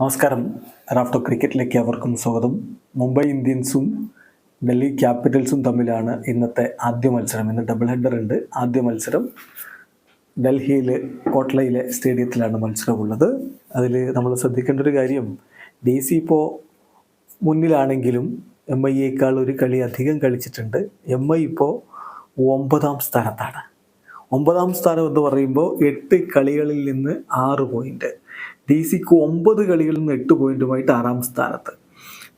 നമസ്കാരം. റാഫ്റ്റോ ക്രിക്കറ്റിലേക്ക് അവർക്കും സ്വാഗതം. മുംബൈ ഇന്ത്യൻസും ഡൽഹി ക്യാപിറ്റൽസും തമ്മിലാണ് ഇന്നത്തെ ആദ്യ മത്സരം. ഇന്ന് ഡബിൾ ഹെഡർ ഉണ്ട്. ആദ്യ മത്സരം ഡൽഹിയിലെ കോട്ട്ലയിലെ സ്റ്റേഡിയത്തിലാണ് മത്സരമുള്ളത്. അതിൽ നമ്മൾ ശ്രദ്ധിക്കേണ്ട ഒരു കാര്യം ഡി സി ഇപ്പോൾ മുന്നിലാണെങ്കിലും എം ഐ എക്കാൾ ഒരു കളി അധികം കളിച്ചിട്ടുണ്ട്. എം ഐ ഇപ്പോൾ ഒമ്പതാം സ്ഥാനത്താണ്. ഒമ്പതാം സ്ഥാനം എന്ന് പറയുമ്പോൾ എട്ട് കളികളിൽ നിന്ന് ആറ് പോയിന്റ് ഡി സിക്ക് ഒമ്പത് കളികളിൽ നിന്ന് എട്ട് പോയിന്റുമായിട്ട് ആറാം സ്ഥാനത്ത്.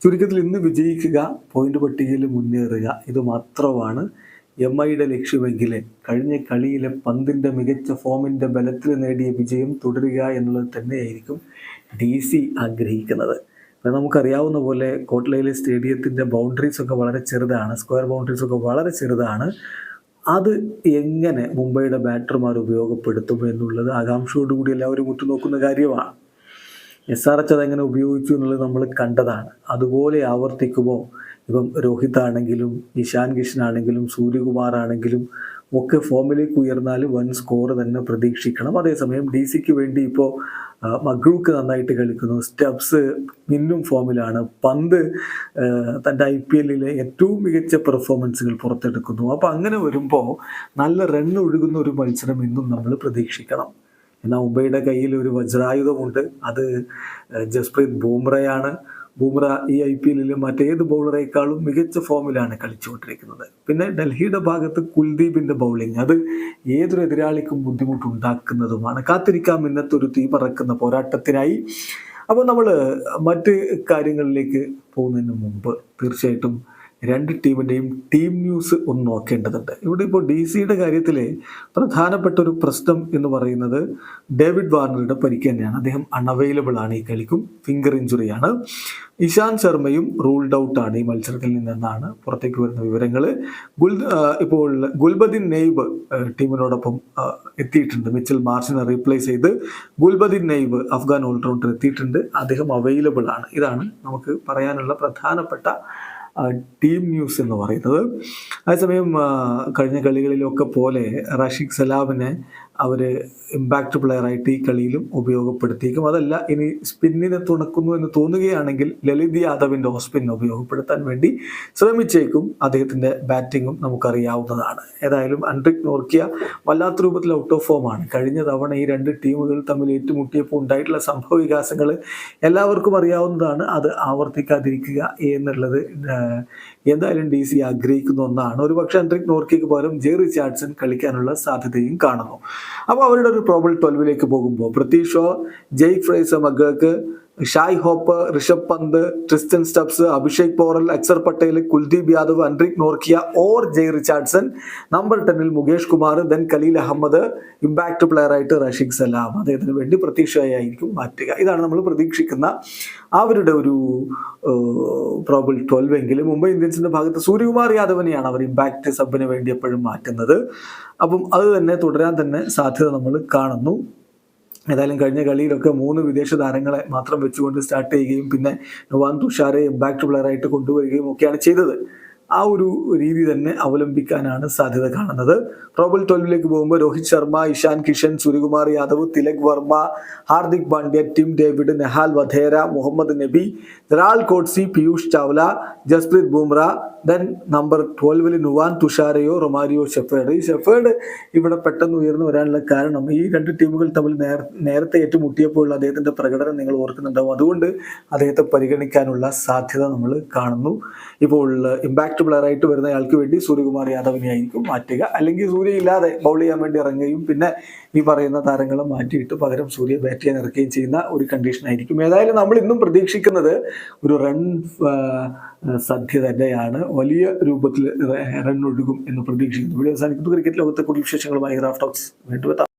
ചുരുക്കത്തിൽ ഇന്ന് വിജയിക്കുക പോയിന്റ് പട്ടികയിൽ മുന്നേറുക ഇത് മാത്രമാണ് എം ഐയുടെ ലക്ഷ്യമെങ്കിൽ കഴിഞ്ഞ കളിയിലെ പന്തിന്റെ മികച്ച ഫോമിന്റെ ബലത്തിൽ നേടിയ വിജയം തുടരുക എന്നുള്ളത് തന്നെയായിരിക്കും ഡി സി ആഗ്രഹിക്കുന്നത് നമുക്കറിയാവുന്ന പോലെ കോട്ട്ലയിലെ സ്റ്റേഡിയത്തിന്റെ ബൗണ്ടറീസ് ഒക്കെ വളരെ ചെറുതാണ് സ്ക്വയർ ബൗണ്ടറീസ് ഒക്കെ വളരെ ചെറുതാണ്. അത് എങ്ങനെ മുംബൈയുടെ ബാറ്റർമാർ ഉപയോഗപ്പെടുത്തും എന്നുള്ളത് ആകാംക്ഷയോടുകൂടി എല്ലാവരും ഉറ്റുനോക്കുന്ന കാര്യമാണ്. എസ് ആർ എച്ച് അതെങ്ങനെ ഉപയോഗിച്ചു എന്നുള്ളത് നമ്മൾ കണ്ടതാണ്. അതുപോലെ ആവർത്തിക്കുമോ ഇപ്പം രോഹിത് ആണെങ്കിലും ഇഷാൻ കിഷൻ ആണെങ്കിലും സൂര്യകുമാർ ആണെങ്കിലും ഒക്കെ ഫോമിലേക്ക് ഉയർന്നാൽ വൻ സ്കോർ തന്നെ പ്രതീക്ഷിക്കണം. അതേസമയം ഡി സിക്ക് വേണ്ടി ഇപ്പോൾ മഗ്രൂക്ക് നന്നായിട്ട് കളിക്കുന്നു. സ്റ്റെപ്സ് മിന്നും ഫോമിലാണ് പന്ത് തന്റെ ഐ പി എല്ലിലെ ഏറ്റവും മികച്ച പെർഫോമൻസുകൾ പുറത്തെടുക്കുന്നു. അപ്പോൾ അങ്ങനെ വരുമ്പോൾ നല്ല റൺ ഒഴുകുന്ന ഒരു മത്സരം ഇന്നും നമ്മൾ പ്രതീക്ഷിക്കണം. എന്നാൽ മുംബൈയുടെ കയ്യിൽ ഒരു വജ്രായുധമുണ്ട്. അത് ജസ്പ്രീത് ബൂംറയാണ്. ബൂംറ ഈ ഐ പി എല്ലിൽ മറ്റേത് ബൗളറേക്കാളും മികച്ച ഫോമിലാണ് കളിച്ചുകൊണ്ടിരിക്കുന്നത്. പിന്നെ ഡൽഹിയുടെ ഭാഗത്ത് കുൽദീപിന്റെ ബൗളിംഗ്. അത് ഏതൊരു എതിരാളിക്കും ബുദ്ധിമുട്ടുണ്ടാക്കുന്നതുമാണ്. കാത്തിരിക്കാം ഇന്നത്തെ ഒരു തീ പറക്കുന്ന പോരാട്ടത്തിനായി. അപ്പോൾ നമ്മൾ മറ്റ് കാര്യങ്ങളിലേക്ക് പോകുന്നതിന് മുമ്പ് തീർച്ചയായിട്ടും രണ്ട് ടീമിന്റെയും ടീം ന്യൂസ് ഒന്ന് നോക്കേണ്ടതുണ്ട്. ഇവിടെ ഇപ്പോൾ ഡി സിയുടെ കാര്യത്തിൽ പ്രധാനപ്പെട്ട ഒരു പ്രശ്നം എന്ന് പറയുന്നത് ഡേവിഡ് വാർണറുടെ പരിക്ക് തന്നെയാണ്. അദ്ദേഹം അൺഅവൈലബിൾ ആണ് ഈ കളിക്കും. ഫിംഗർ ഇഞ്ചുറിയാണ് ഇഷാന്ത് ശർമ്മയും റൂൾഡ് ഔട്ട് ആണ് ഈ മത്സരത്തിൽ നിന്നെന്നാണ് പുറത്തേക്ക് വരുന്ന വിവരങ്ങൾ ഗുൽ ഇപ്പോൾ ഗുൽബദിൻ നെയ്ബ് ടീമിനോടൊപ്പം എത്തിയിട്ടുണ്ട്. മിച്ചൽ മാർച്ചിനെ റീപ്ലേസ് ചെയ്ത് ഗുൽബദിൻ നെയ്ബ് അഫ്ഗാൻ ഓൾറൗണ്ടർ എത്തിയിട്ടുണ്ട്. അദ്ദേഹം അവൈലബിൾ ആണ്. ഇതാണ് നമുക്ക് പറയാനുള്ള പ്രധാനപ്പെട്ട ടീം ന്യൂസ് എന്ന് പറയുന്നത്. അതേസമയം കഴിഞ്ഞ കളികളിലൊക്കെ പോലെ റഷീഖ് സലാമിനെ അവർ ഇമ്പാക്റ്റ് പ്ലെയറായിട്ട് ഈ കളിയിലും ഉപയോഗപ്പെടുത്തിയേക്കും. അതല്ല ഇനി സ്പിന്നിനെ തുണക്കുന്നു എന്ന് തോന്നുകയാണെങ്കിൽ ലളിത് യാദവിന്റെ ഓഫ് സ്പിൻ ഉപയോഗപ്പെടുത്താൻ വേണ്ടി ശ്രമിച്ചേക്കും. അദ്ദേഹത്തിന്റെ ബാറ്റിങ്ങും നമുക്കറിയാവുന്നതാണ്. ഏതായാലും അൻഡ്രിക് നോർക്കിയ വല്ലാത്ത രൂപത്തിൽ ഔട്ട് ഓഫ് ഫോമാണ് കഴിഞ്ഞ തവണ ഈ രണ്ട് ടീമുകൾ തമ്മിൽ ഏറ്റുമുട്ടിയപ്പോൾ ഉണ്ടായിട്ടുള്ള സംഭവ വികാസങ്ങൾ എല്ലാവർക്കും അറിയാവുന്നതാണ്. അത് ആവർത്തിക്കാതിരിക്കുക എന്നുള്ളത് എന്തായാലും ഡി സി ആഗ്രഹിക്കുന്ന ഒന്നാണ്. ഒരു പക്ഷേ അൻഡ്രിക് നോർക്കിക്ക് പകരം ജെറി റിച്ചാർഡ്സൺ കളിക്കാനുള്ള സാധ്യതയും കാണുന്നു. അപ്പോൾ അവരുടെ ഒരു പ്രോബിൾ ട്വൽവിലേക്ക് പോകുമ്പോൾ പൃഥ്വി ഷോ ജെയ്ക് മക്കൾക്ക് മഗർക്ക് Shai hope Rishabh Pant Tristan Stubbs Abhishek Porel Axar Patel Kuldeep Yadav Anrich Nortje or Jhye Richardson number ടെന്നിൽ Mukesh Kumar then Khaleel Ahmed impact പ്ലെയറായിട്ട് റഷീഖ് സലാം. അദ്ദേഹത്തിന് വേണ്ടി പ്രതീക്ഷയായിരിക്കും മാറ്റുക. ഇതാണ് നമ്മൾ പ്രതീക്ഷിക്കുന്ന അവരുടെ ഒരു പ്രോബിൾ ട്വൽവ് എങ്കിലും മുംബൈ ഇന്ത്യൻസിന്റെ ഭാഗത്ത് സൂര്യകുമാർ യാദവിനെയാണ് അവർ ഇമ്പാക്ട് സബിന് വേണ്ടി എപ്പോഴും മാറ്റുന്നത്. അപ്പം അത് തന്നെ തുടരാൻ തന്നെ സാധ്യത നമ്മൾ കാണുന്നു. ഏതായാലും കഴിഞ്ഞ കളിയിലൊക്കെ മൂന്ന് വിദേശ താരങ്ങളെ മാത്രം വെച്ചുകൊണ്ട് സ്റ്റാർട്ട് ചെയ്യുകയും പിന്നെ നുവാൻ തുഷാരെ ഇമ്പാക്ട് പ്ലെയറായിട്ട് കൊണ്ടുവരികയും ഒക്കെയാണ് ചെയ്തത്. ആ ഒരു രീതി തന്നെ അവലംബിക്കാനാണ് സാധ്യത കാണുന്നത്. പ്രോബൽ ട്വൽവിലേക്ക് പോകുമ്പോൾ Rohit Sharma Ishan Kishan Suryakumar Yadav Tilak Varma Hardik Pandya Tim David Nehal Wadhera Mohammad Nabi Gerald Coetzee Piyush Chawla Jasprit Bumrah then number ട്വൽവിൽ Nuwan തുഷാരയോ റൊമാരിയോ ഷെഫേഡ്. ഈ ഷെഫേഡ് ഇവിടെ പെട്ടെന്ന് ഉയർന്നു വരാനുള്ള കാരണം ഈ രണ്ട് ടീമുകൾ തമ്മിൽ നേര നേരത്തെ ഏറ്റുമുട്ടിയപ്പോൾ അദ്ദേഹത്തിന്റെ പ്രകടനം നിങ്ങൾ ഓർക്കുന്നുണ്ടാവും. അതുകൊണ്ട് അദ്ദേഹത്തെ പരിഗണിക്കാനുള്ള സാധ്യത നമ്മൾ കാണുന്നു. ഇപ്പോൾ ഇമ്പാക്ട് പ്ലെയർ ആയിട്ട് വരുന്ന ആൾക്ക് വേണ്ടി സൂര്യകുമാർ യാദവിനെ ആയിരിക്കും മാറ്റുക. അല്ലെങ്കിൽ സൂര്യ ഇല്ലാതെ ബൗൾ ചെയ്യാൻ വേണ്ടി ഇറങ്ങുകയും പിന്നെ ഈ പറയുന്ന താരങ്ങളെ മാറ്റിയിട്ട് പകരം സൂര്യ ബാറ്റ് ചെയ്യാൻ ഇറക്കുകയും ചെയ്യുന്ന ഒരു കണ്ടീഷൻ ആയിരിക്കും. ഏതായാലും നമ്മൾ ഇന്നും പ്രതീക്ഷിക്കുന്നത് ഒരു റൺ സദ്യ തന്നെയാണ്. വലിയ രൂപത്തിൽ റൺ ഒഴുകും എന്ന് പ്രതീക്ഷിക്കുന്നു. ഇവിടെ അവസാനിക്കുന്നു. ക്രിക്കറ്റ് ലോകത്തെ കൂടുതൽ വിശേഷങ്ങളുമായി റാഫ് ടോക്സ് വീണ്ടും